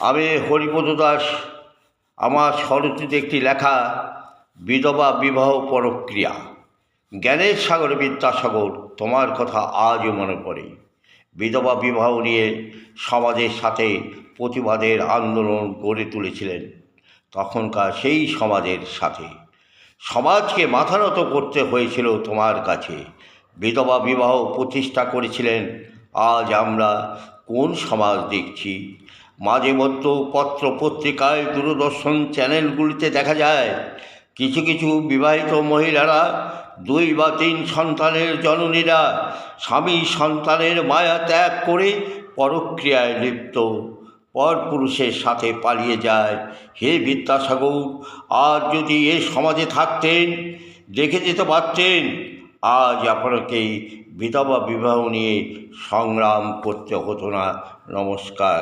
আমি হরিপদ দাস, আমার স্বরচিত একটি লেখা, বিধবা বিবাহ পরক্রিয়া। জ্ঞানের সাগর বিদ্যাসাগর, তোমার কথা আজও মনে পড়ে। বিধবা বিবাহ নিয়ে সমাজের সাথে প্রতিবাদের আন্দোলন গড়ে তুলেছিলেন তখনকার সেই সমাজের সাথে। সমাজকে মাথা নত করতে হয়েছিল তোমার কাছে। বিধবা বিবাহ প্রতিষ্ঠা করেছিলেন, আজ আমরা কোন সমাজ দেখছি? মাঝে মধ্যে পত্র পত্রিকায় দূরদর্শন চ্যানেলগুলিতে দেখা যায়, কিছু কিছু বিবাহিত মহিলারা দুই বা তিন সন্তানের জননীরা স্বামী সন্তানের মায়া ত্যাগ করে পরক্রিয়ায় লিপ্ত, পরপুরুষের সাথে পালিয়ে যায়। হে বিদ্যাসাগর আর যদি এ সমাজে থাকতেন, দেখে যেতে পারতেন। আজ আপনাকে বিধবা বিবাহ নিয়ে সংগ্রাম করতে হতো না। নমস্কার।